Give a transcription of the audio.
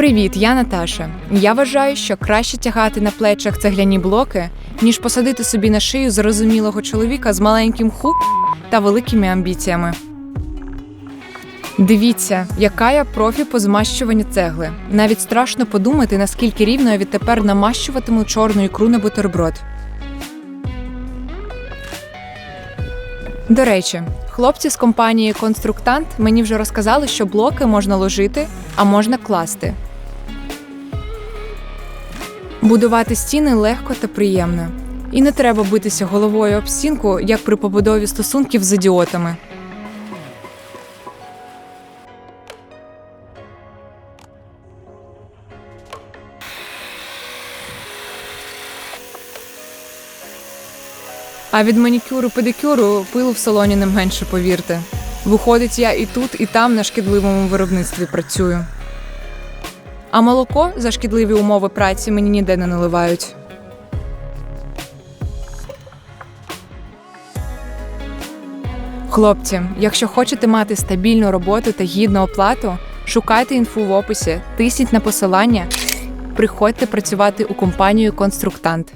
Привіт, я Наташа. Я вважаю, що краще тягати на плечах цегляні блоки, ніж посадити собі на шию зрозумілого чоловіка з маленьким ху та великими амбіціями. Дивіться, яка я профі по змащуванню цегли. Навіть страшно подумати, наскільки рівно я відтепер намащуватиму чорну ікру на бутерброд. До речі, хлопці з компанії Конструктант мені вже розказали, що блоки можна ложити, а можна класти. Будувати стіни легко та приємно. І не треба битися головою об стінку, як при побудові стосунків з ідіотами. А від манікюру педикюру пилу в салоні не менше, повірте. Виходить, я і тут, і там на шкідливому виробництві працюю. А молоко за шкідливі умови праці мені ніде не наливають. Хлопці, якщо хочете мати стабільну роботу та гідну оплату, шукайте інфу в описі, тисніть на посилання, приходьте працювати у компанію Конструктант.